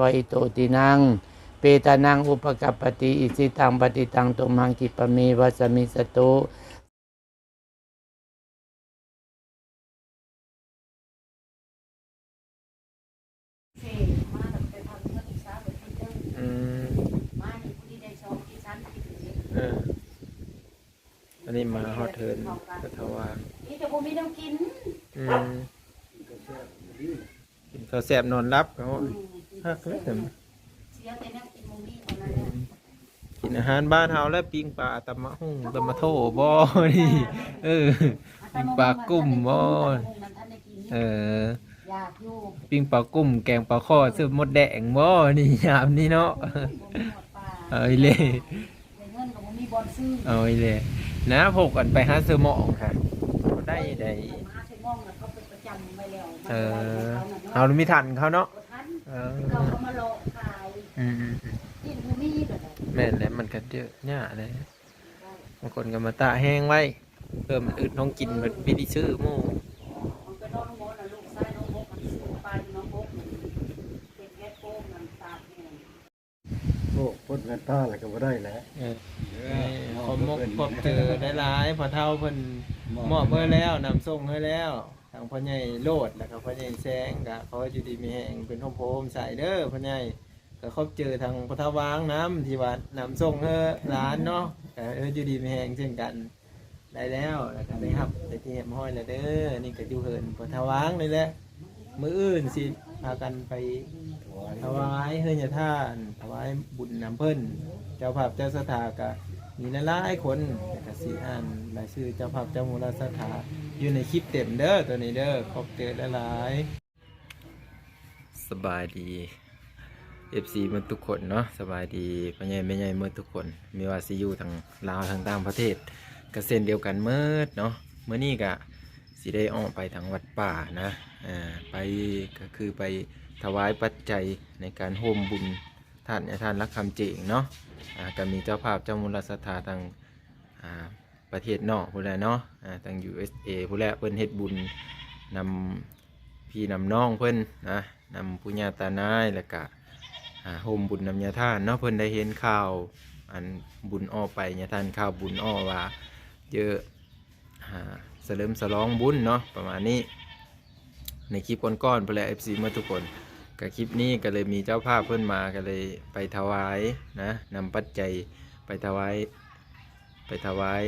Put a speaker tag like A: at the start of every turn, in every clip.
A: วะอิโตตินัง เปตานังอุปกัปปติอิสิตังปฏิตังตุมหังกิปะเมวัสมิสตุ
B: เซ่มาแบบไปทำเพื่อนอีกสาวแบบคนเดิม
A: อืม
B: มานี่ผู้ที่ได้ชอบที่ชั้นที่ถึง
A: เอออันนี้มาฮอดเทินกระทวาง
B: นี่แต่ผมมีน้ำกิน
A: อืมกินข้าวแซ่บนอนรับเขา ฮักเลยเต็ม
B: เสียแต่น้ำกินมุมนี้เท่านั้นแหละ
A: กินอาหารบ้านเฮาแล้วปิ้งปลาตำมะหุ่งตำมะโถบ่นี่เออ ปิ้งปลากุ้งบ่
B: นั่นท่านได้กิน
A: เออ
B: อยากอยู่
A: ปิ้งปลากุ้มแกงปลาข้อซื้อมดแดงบ่นี่ยามนี้เนาะ
B: บ่มีหมดปลา
A: เอาอีเลย
B: แต่เงินก็บ่มีบอลซื้อ
A: เอาอีเลยนะพกกันไปหาซื้อหมองค่ะได้ได้
B: มาใช้มองน่ะเขาเป็นประจำไปแล้ว
A: เออเอามีทันเขาเนาะ
B: บ่ทัน
A: เออ
B: เขา ก็มาหลอกขาย
A: อืมอืมอืม
B: กินบ่มีแบบนั้น
A: แม่นแล้วมันก็เยอะเนี่ยเลยบางคนก็มาตากแห้งไว้เพิ่มมันอึดน้องกินแบบวิธีซื้อหมู่
B: มันก็นอนหมอน่ะลูกชายน้องบกมันซื้อไปน้องบกเป็นแก๊สโป้งมันตากแห้ง
C: โอ้พดเงินต้าอะไรก็บ่ได้แหล้ว
A: เออขอมกพบเจอได้หลายพอเท่าเพิ่นมอบเพื่อแล้วนำส่งให้แล้วทางพ่อใหญ่โลดแล้วก็พ่อใหญ่แซงก็เขาอยู่ดีมีแหงเป็นห้องโพมใส่เด้อพ่อใหญ่ก็เขาเจอทางพระทวางน้ำที่ว่านำส่งให้ร้านเนาะก็เอออยู่ดีมีแหงเช่นกันได้แล้วแล้วก็ได้ครับได้ที่เห็มห้อยแล้วเด้อนี่ก็อยู่เหินพระทวางนี่แหละมืออื่นสิพากันไปถวายเฮือนยาท่านถวายบุญน้ำเพิ่นเจ้าภาพเจ้าสถากะมีหลายๆคนแต่กสีอ่านรายชื่อเจ้าภาพเจ้ามูลสถา อยู่ในคลิปเต็มเด้อตัวนี้เด้อขอบเจอหลายๆสบายดี FC มันทุกคนเนาะสบายดีพ่อใหญ่แม่ใหญ่เมื่อทุกคนมีว่าสิอยู่ทางลาวทางต่างประเทศก็เส้นเดียวกันเมื่อเนาะเมื่อนี้ก็สิได้ออกไปทางวัดป่านะอ่าไปก็คือไปถวายปัจจัยในการโฮมบุญท่านท่านรักคำเจงเนาะอ่าก็มีเจ้าภาพเจ้ามูลสถาทางอ่า ประเทศนอกผู้ใดเนาะอ่าทาง USA ผู้ใดเพิ่นเฮ็ดบุญนำพี่นำน้องเพิ่นนะนำปุญญาตานายแล้วก็อ่าโฮมบุญนำญาท่านเนาะเพิ่นได้เห็นข่าวอันบุญอ้อไปญาท่านข่าวบุญอ้อว่าเยอะอ่าเสริมสลองบุญเนาะประมาณนี้ ในคลิปก้อนๆเพื่อเอฟซีเมื่อทุกคนกับคลิปนี้ก็เลยมีเจ้าภาพเพื่อนมาก็เลยไปถวายนะนำปัจจัยไปถวาย ไปถวาย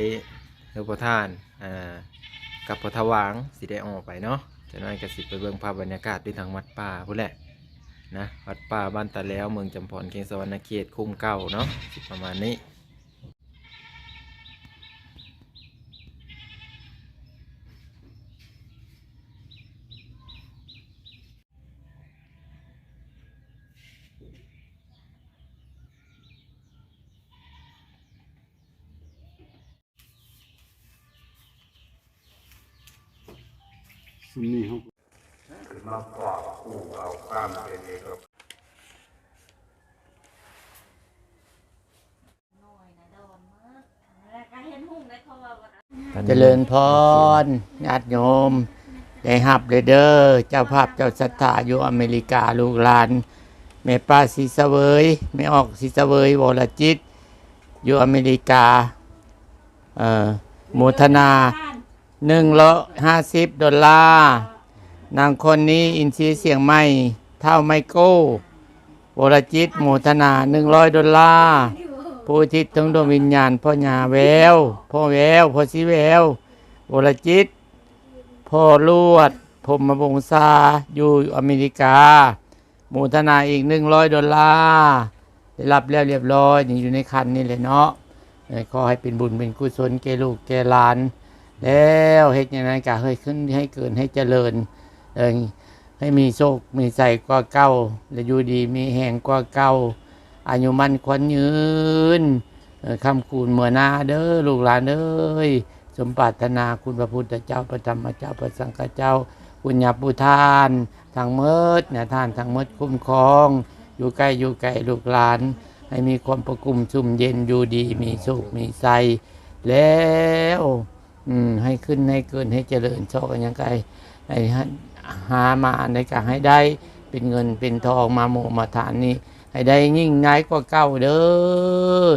A: หลวงพ่อท่านอ่ากับพระทวางสิได้ออกไปเนาะจากนั้นก็สิไปเบิ่งภาพบรรยากาศด้วยทางวัดป่าพุ่นแหละนะวัดป่าบ้านตาแล้วเมืองจำพรเคียงสวรรณเขตคุ้มเก่าเนาะประมาณนี้
C: ซุมนี้เฮา
D: มาฝากคู่เอาข้ามเป็นเอก
B: น้อยนะดอนมากแล้วก็เจ
A: ริญพรญาติโยม ได้หับเลยเด้อเจ้าภาพเจ้าศรัทธาอยู่อเมริกาลูกหลานแม่ป้าศรีเสวยแม่ออกศรีเสวยวรจิต อยู่อเมริกา เอ่อโมทนา หนึ่งร้อห้าสิบดอลลาร์ นางคนนี้อินซีเสียงไม่ เท่าไมโก้วรจิตโมทนาหนึ่งร้อยดอลลาร์ ผู้ทิศถึงดวงวิญญาณพ่อหญาแวว พ่อแวว พ่อสีแวววรจิต พ่อลวด ผมมาบงซาอยู่อเมริกา หมูทนาอีกหนึ่งร้อยดอลลาร์ได้รับแล้วเรียบร้อยนี่อยู่ในคันนี่เลยเนาะขอให้เป็นบุญเป็นกุศลแก่ลูกแก่หลาน แล้วเฮ็ดย่างนั้นก็ให้ขึ้นให้เกินให้เจริญเออให้มีโชค มีใส่กว่าเก่าและอยู่ดีมีแห่งกว่าเก่าอายุมันควันยืนคำคูณเมื่อนาเด้อลูกหลานเอ้ยสมปรารถนาคุณพระพุทธเจ้าพระธรรมเจ้าพระสังฆเจ้าคุณญาปุทานทางเมิดเนี่ยท่านทางเมิดคุ้มครอง อยู่ใกล้อยู่ไกลลูกหลาน ให้มีความประกุมชุ่มเย็นอยู่ดีมีสุขมีใสแล้ว อืม ให้ขึ้นให้เกินให้เจริญโชคกันยังไงให้หามาในการให้ได้
E: เป็นเงินเป็นทองมาโมมาฐานนี้ให้ได้ยิ่งง่ายกว่าเก่าเด้อ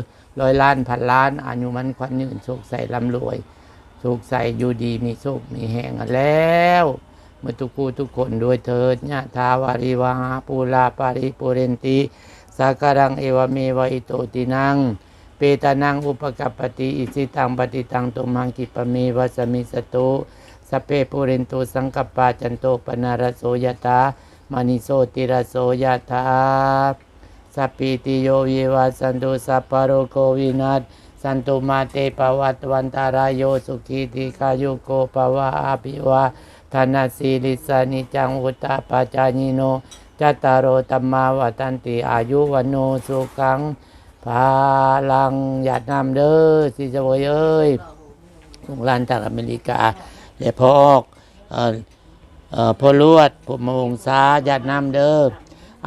E: ร้อยล้านพันล้านอายุมันควันยืนโชคใส่ร่ำรวยโชคใส่อยู่ดีมีโชคมีแห่งแล้วเมื่อทุกคู่ทุกคนด้วยเถิดญาทาวาริวาปูลาปาริปุเรนติสากการังเอวเมวะอิโตตินัง ปตานังอุปกัปปติอิสิตังปฏิตังตุมังกิปะเมวะสมิสตุสเปปุเรนตุสังกปาจันโตปนารโสยตามานิโสติรโสยตาสัพพิติโยวิวัสันตุสัพพโรโควินัสสันตุมาเตปวัตวันตารายโยสุขีติกายุโกภวะอาภิวาธนาสีลิสานิจังอุตตาปาจานิโนจัตตารโอตัมมาวตันติอายุวันโนสุขัง พาลังหยาดน้ำเด้อสิจะโวยเอ้ยลุงลานจากอเมริกาและพออกเอ่อเอ่อพ่อลวดผมมงศาหยาดน้ำเด้อ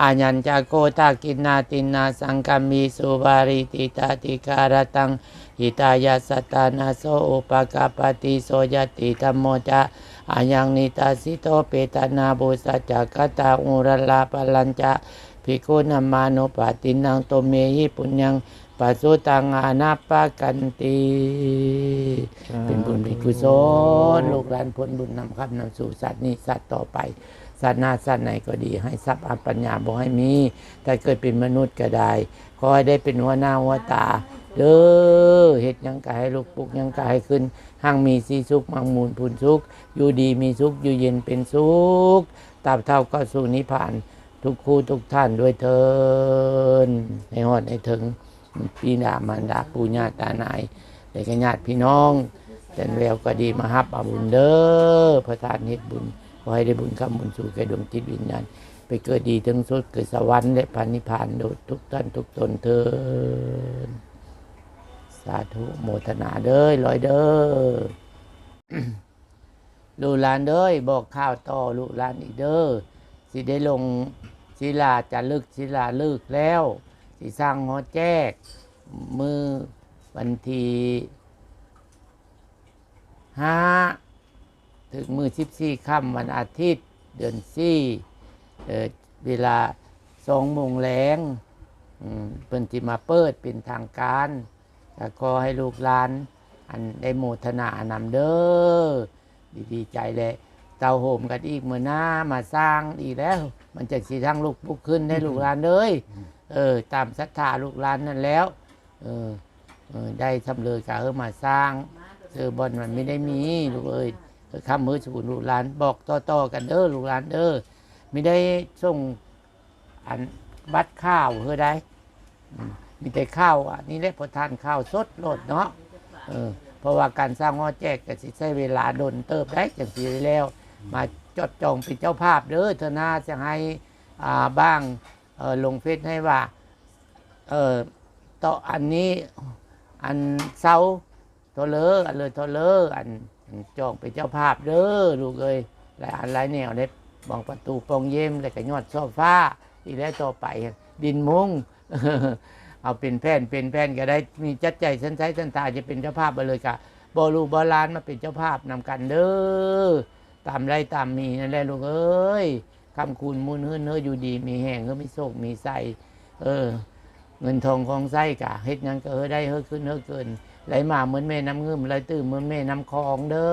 E: อาญัญจากโกตากินนาตินนาสังกามีสุบาริติตาติการตังหิตายาสตานาโสอุปกาปติโสยติธรรมโมจะอายังนิตาสิโตเปตนาบุสัจจกตาอุรลาปลัญจะ ภิกขุนามานุปาตินังโตเมหิปุญญังปัสสุตังอานาปะกันติเป็นบุญเป็นกุศลลูกหลานผลบุญนำคำนำสู่สัตว์นี้สัตว์ต่อไป สัตว์หน้าสัตว์ไหนก็ดี ให้ทรัพย์อัปัญญาบ่ให้มีถ้าเกิดเป็นมนุษย์ก็ได้ขอให้ได้เป็นหัวหน้าหัวตา เด้อเฮ็ดหยังกายให้ลูกปลุกหยังกายขึ้นห้างมีสีสุขมังมูลพูนสุขอยู่ดีมีสุขอยู่เย็นเป็นสุขตราบเท่าก็สู่นิพพาน ทุกคู่ทุกท่านด้วยเทินให้หอดให้ถึงพี่ดามารดาปู่ย่าตานายและก็ญาติพี่น้องแต่แววก็ดีมาฮับอาบุญเด้อพระทานเฮ็ดบุญขอให้ได้บุญคำบุญสู่แก่ดวงจิตวิญญาณไปเกิดดีถึงสุดเกิดสวรรค์และพันนิพพานโดยทุกท่านทุกตนเทินสาธุโมทนาเด้อลอยเด้อลูกหลานเด้ยบอกข่าวต่อลูกหลานอีกเด้อสิได้ลง ศิลาจะลึกศิลาลึกแล้วสิสร้างหอแจก มือวันทีห้าถึงมือสิบสี่ค่ำวันอาทิตย์ เดือนสี่เออเวลาสองโมงแรงเพิ่นที่มาเปิดเป็นทางการแล้วก็ให้ลูกหลาน อันได้โมทนานำเด้อดีใจเลย เตาโหมกันอีกเมื่อหน้ามาสร้างอีกแล้ว มันจะสีทั้งลูกปุกขึ้นได้ลูกหลานเลยเออ ตามศรัทธาลูกหลานนั่นแล้ว เออเออได้ทำเลยกะเออมาสร้างเซอร์บอลมันไม่ได้มีลูกเอ้ยเออคำมือสูนลูกหลานบอกต่อๆกันเด้อลูกหลานเด้อไม่ได้ส่งอันบัตรข้าวเฮ้อได้อืมมีแต่ข้าวอะนี่แหละพอทานข้าวสดโลดเนาะเออเพราะว่าการสร้างหอแจกก็สิใช้เวลาโดนเติบได้จังสีได้แล้ว มาจดจองเป็นเจ้าภาพเด้อเธอนาจะให้อ่าบ้างเออลงเฟซให้ว่าเออต่ออันนี้อันเสาโทเลออันเลยโทเลออันจองเป็นเจ้าภาพเด้อลูกเอ้ยหลายอันหลายแนวได้บองประตูปองเยี่ยมแล้วก็ยอดโซฟาอีกแล้วต่อไป ดินมุงเอาเป็นแผ่นเป็นแผ่นก็ได้มีจัดใจสันใช้สันตาจะเป็นเจ้าภาพไปเลยค่ะบอลูบอลานมาเป็นเจ้าภาพนำกันเด้อ ตามไรตามมีนั่นแหละลูกเอ้ยคำคูณมูลเฮือนเนื้ออยู่ดี มีแห้งก็มีโศกมีใสเออ เงินทองของไส้กะเฮ็ดยังก็เออได้เฮอขึ้นเฮอเกินไหลมาเหมือนแม่น้ำเงื่มไหลตื่นเหมือนแม่น้ำคลองเด้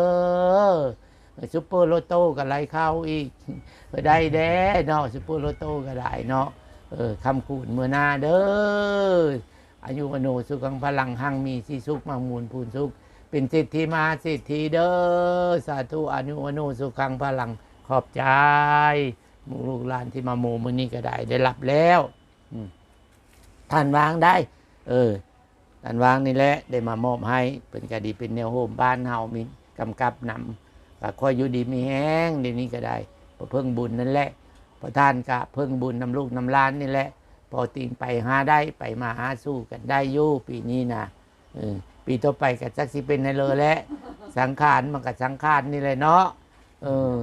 E: อซุปเปอร์โลโต้ก็ไหลเข้าอีกเออได้แด้เนาะซุปเปอร์โลโต้ก็ได้เนาะเออคำคูณเมื่อนาเด้ออายุมโนสุขังพลังหังมีสีสุขมังมูลพูนสุข เป็นสิทธิมาสิทธิเด้อสาธุอายุมโนสุขังพลังขอบใจหมูลูกหลานที่มาโมมือนี้ก็ได้ได้รับแล้วอืมท่านวางได้ เออท่านวางนี่แหละได้มามอบให้เป็นกดีเป็นแนวโฮมบ้านเฮามีกำกับนำก็คอยอยู่ดีมีแห้งเดี๋ยวนี้ก็ได้เพิ่งบุญนั่นแหละพระท่านก็เพิ่งบุญนำลูกนำหล้านนี่แหละ พอตีนไปหาได้ไปมาหาสู้กันได้อยู่ปีนี้นะเออ ปีต่อไปก็จักสิเป็นในเลยแหละ สังขารมันก็สังขารนี่เลยเนาะเออ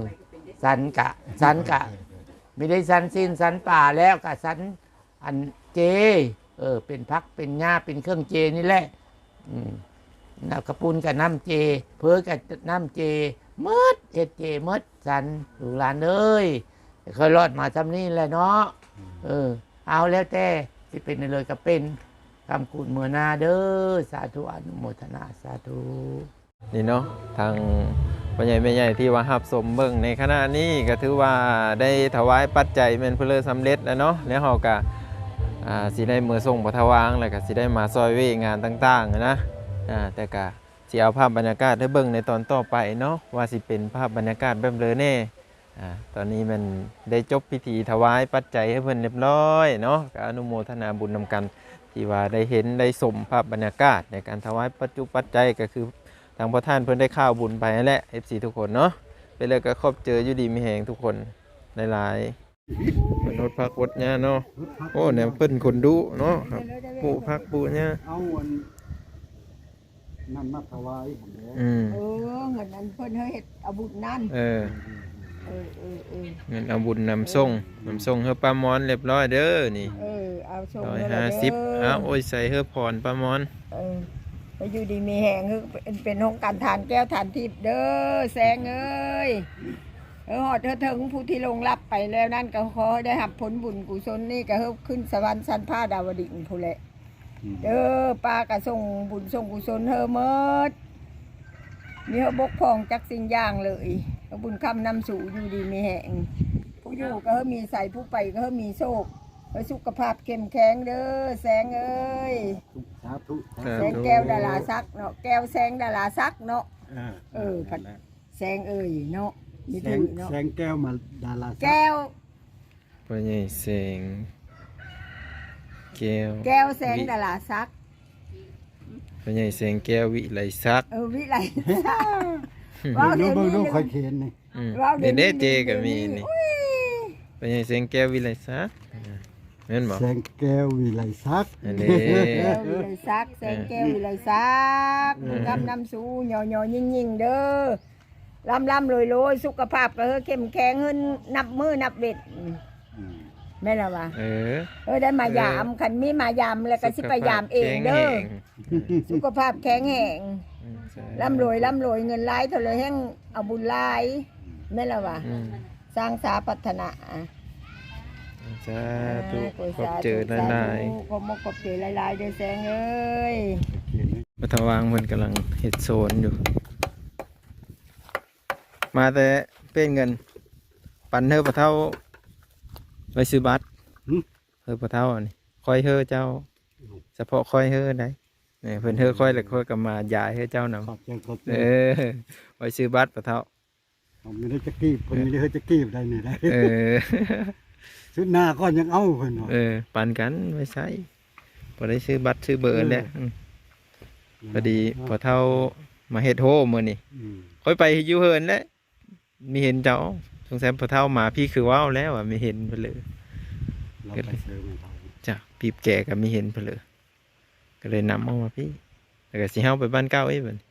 E: สันกะสันกะไม่ได้สันสิ้นสันป่าแล้วกะสันอันเจ เออ เป็นพักเป็นหญ้าเป็นเครื่องเจนี่แหละอืมน้ำกระปุนกับน้ำเจ เพื่อกับน้ำเจมืดเฮ็ดเจมืดสันลูกหลานเอ้ยเคยรอดมาทำนี่แหละเนาะเออ เอาแล้วแต่สิเป็นเลยก็เป็น คำกูดเมื่อนาเด้อสาธุอนุโมทนาสาธุ
A: นี่เนาะทางพ่อใหญ่แม่ใหญ่ที่ว่าหับสมเบิ่งในขณะนี้ก็ถือว่าได้ถวายปัจจัยเป็นเพนเลิศสำเร็จแล้วเนาะแล้วเฮาก็สิได้มือส่งพระทวางแล้วก็สิได้มาซอยเวงานต่างๆนะแต่ก็สิเอาภาพบรรยากาศให้เบิ่งในตอนต่อไปเนาะว่าสิเป็นภาพบรรยากาศแบบเลยแน่ตอนนี้มันได้จบพิธีถวายปัจจัยให้เพิ่นเรียบร้อยเนาะก็อนุโมทนาบุญนำกัน ที่ว่าได้เห็นได้สมภาพบรรยากาศในการถวายปัจจุปัจจัยก็คือทางพระท่านเพิ่นได้ข้าวบุญไปนั่นแหละ FC ทุกคนเนาะไปเลยก็ครอบเจออยู่ดีมีแหงทุกคนหลายๆมนุษย์พักวดเนี่ยเนาะโอ้เนี่ยเพิ่นคนดุเนาะครับปูพักปูเนี่ย
C: เอาอันนั่นมาถวายผมแล้ว
A: อืม
B: เออเงินนั้นเพิ่นเฮ็ดเอาบุญนั่น
A: เออ
B: เออเออเออ
A: เงินเอาบุญนำส่งนำส่งเฮือป้ามอนเรียบร้อยเด้อนี่
B: เออเอาส่ง
A: ร้อย
B: เงิน
A: ห้า
B: เลย
A: สิบ
B: เด้
A: อ้าวโอ้ยใส่เฮือพรป้ามอน
B: เออไปอยู่ดีมีแหงคือเป็นเป็นห้องการทานแก้วทานทิพย์เด้อแสงเอ้ยเออหอดเธอถึงผู้ที่ลงรับไปแล้วนั่นก็ขอให้ได้รับผลบุญกุศลนี่ก็เฮบขึ้นสวรรค์ชั้นผ้าดาวดิ่งผู้นแหละเด้อป้าก็ส่งบุญส่งกุศลเฮอเมิด มีเฮาบกพร่องจักสิ่งอย่างเลยเอาบุญคำนำสู่อยู่ดีมีแหงผู้อยู่ก็เฮามีใส่ผู้ไปก็เฮามีโชคเฮาสุขภาพเข้มแข็งเด้อแสงเอ้ย
C: สาธุ
A: ครับ
B: แสงแก้วดาราซักเนาะแก้วแสงดาราซักเนาะ
C: อ่า
B: เออผัด แสงเอ้ยเนาะมี
C: แส
B: ถื
C: ง
B: อเนาะ
C: แสงแก้วมาดาราศักดิ์
B: แก้ว
A: พ่อใหญ่แสงแก้ว
B: แก้วแสงดาราซัก
A: พ่อใหญ่แสงแก้ววิไลศักดิ์
B: เออวิไลซัก
C: เบิ่งดูเบิ่งดูค่อยเขียนนี่
A: อืม
B: ว้าว
A: นี่เด้เจ
B: ยว
A: ก็มีนี่
B: อุ้ย
A: พ่อใหญ่แสงแก้ววิไลศักดิ์แม่นบ่
C: แสงแก้ววิไลศักดิ์
A: อันนี้
B: แก้ววิไลซักแสงแก้ววิไลซัก
A: เออ
B: กำนำสู่หย่อหย่อยิ่งยิ่งๆเด้อลำลำรวยรวยสุขภาพก็เฮอเข้มแข็งเฮินนับมือนับเบ็ด
C: อืม
B: แม่นละวะ
A: เออ
B: เออได้มายามคันมีมายามแล้วก็สิไปยามเองเด้อสุขภาพแข็งแรงร่ำรวยร่ำรวยเงินหลายเท่าไรแห่งเอาบุญหลายแม่นละวะ
A: อืม
B: สร้างสาพัฒนา
A: สาธุ
B: ขอ
A: ขอบ
B: สาธุ
A: เจอหลาย
B: สธุขอมกขอบเจอหลายๆเด้อแสงเอ้ย
C: เขียนนี่
A: ๆปฐวางเพิ่นกำลังเฮ็ดโซนอยู่ มาแต่เป็นเงิน ปันเฮอปะเท่า ไว้ซื้อบัตร
C: หึ
A: เฮอปะเท่าอันนี้คอยเฮอเจ้าเฉพาะคอยเฮอได้เนี่ยเพิ่นเฮอคอยแล้วคอยก็มายายเฮอเจ้านำ
C: ขอบใจขอบใจ
A: เออไว้ซื้อบัตรปะเท่า
C: ผมไม่ได้จะกีบผมไม่ได้เฮ็ดจะกีบได้นี่ได้
A: เออ
C: ชุดหน้าก็ยังเอาเพิ่นว่า
A: เออปันกันไว้ใช้พอได้ซื้อบัตรซื้อเบอร์แหล้วพอดีพอเท่ามาเฮ็ดโฮมื้อนี้
C: อืม
A: ค่อยไปอยู่เฮินแล้วมีเห็นเจ้า สงสัยพอเท่ามาพี่คือว้าวแล้วอะมีเห็นเพนเลย
C: เราไปเสริมให้เขา
A: จ้ะปีบแก่ก็มีเห็นเพนเลยก็เลยนำเอามาพี่แล้วก็สิเฮาไปบ้านเก้าไอ้บัดนี้